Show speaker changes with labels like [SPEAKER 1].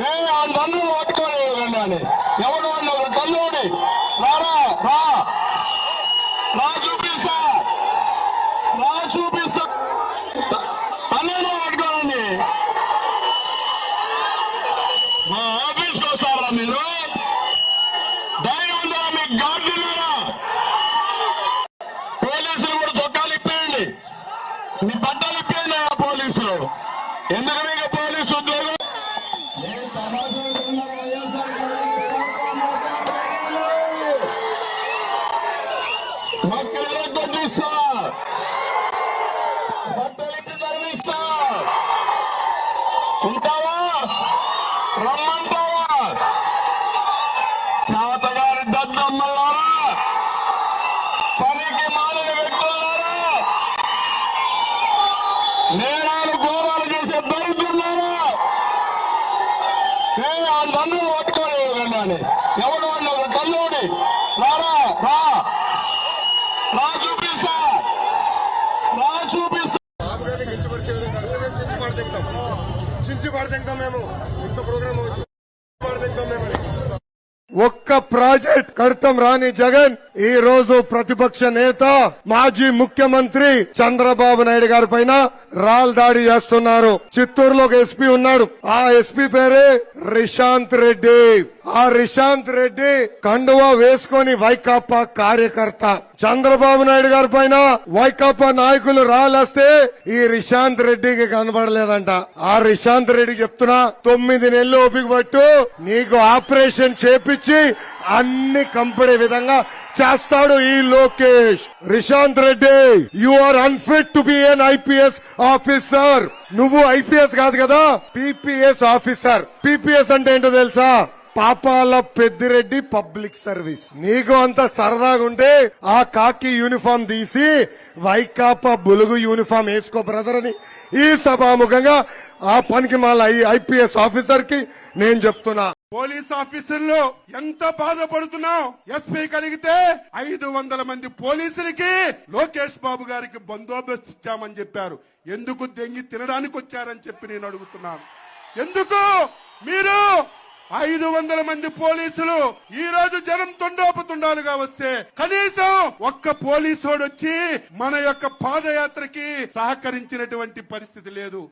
[SPEAKER 1] ఏ ఆ నన్ను పట్టుకొని రండి ఎవడు అన్నారు తల్లుడి రారా రా. రా చూపిస్తా. రా చూపిస్తా. తల్లిని పట్టుకోండి మా ఆఫీస్కి వస్తారా మీరు? ధైర్యం ఉందా మీకు గార్డు పోలీసులు కూడా చొక్కాలు ఇప్పేయండి. మీ బట్టలు ఇప్పేయండి ఆ పోలీసులు. ఎందుకు మీకు ఉంటావా రమ్మంటావా చేతగారి దద్దమ్మలారా పనికి మాలిన వ్యక్తులారా నేరాలు నేను ఆ నన్ను పట్టుకొని రండి ఎవడు అన్నారు తల్లుడి రారా రా. రా చూపిస్తా. రా చూపిస్తా.
[SPEAKER 2] చించి పాడదింటాం మేము ఇంత ప్రోగ్రామ్ అవచ్చు మేము అని
[SPEAKER 3] ఒక్క ప్రాజెక్ట్ కడతాం రాని జగన్. ఈ రోజు ప్రతిపక్ష నేత మాజీ ముఖ్యమంత్రి చంద్రబాబు నాయుడు గారి పైన రాల్ దాడి చేస్తున్నారు. చిత్తూరులో ఒక ఎస్పీ ఉన్నాడు. ఆ ఎస్పీ పేరే రిశాంత్ రెడ్డి. ఆ రిశాంత్ రెడ్డి కండువా వేసుకొని వైకాపా కార్యకర్త. చంద్రబాబు నాయుడు గారి పైన వైకాపా నాయకులు రాలేస్తే ఈ రిశాంత్ రెడ్డికి కనబడలేదంట. ఆ రిశాంత్ రెడ్డి చెప్తున్నా తొమ్మిది నెలలు ఓపిక పట్టు నీకు ఆపరేషన్ చేపించి అన్ని కంపడే విధంగా చేస్తాడు ఈ Lokesh. Rishanth Reddy you are unfit to be an IPS officer నువ్వు ఐపీఎస్ కాదు కదా పీపీఎస్ ఆఫీసర్ పీపీఎస్ అంటే ఏంటో తెలుసా? పాపాల పెద్దిరెడ్డి పబ్లిక్ సర్వీస్. నీకు అంత సరదాగా ఉంటే ఆ కాకి యూనిఫామ్ తీసి వైకాపా బులుగు యూనిఫామ్ వేసుకో బ్రదర్ అని. ఈ సభాముఖంగా ఆ పనికి మాల ఐపీఎస్ ఆఫీసర్కి నేను చెప్తున్నా.
[SPEAKER 4] పోలీస్ ఆఫీసర్లు ఎంత బాధపడుతున్నాం ఎస్పీ కలిగితే ఐదు వందల మంది పోలీసులకి లోకేష్ బాబు గారికి బందోబస్తు ఇచ్చామని చెప్పారు. ఎందుకు దెంగి తినడానికి వచ్చారని చెప్పి నేను అడుగుతున్నాను. ఎందుకు? మీరు ఐదు వందల మంది పోలీసులు ఈ రోజు జనం తొండోపుతుండాలుగా వస్తే కనీసం ఒక్క పోలీసోడు వచ్చి మన యొక్క పాదయాత్రకి సహకరించినటువంటి పరిస్థితి లేదు.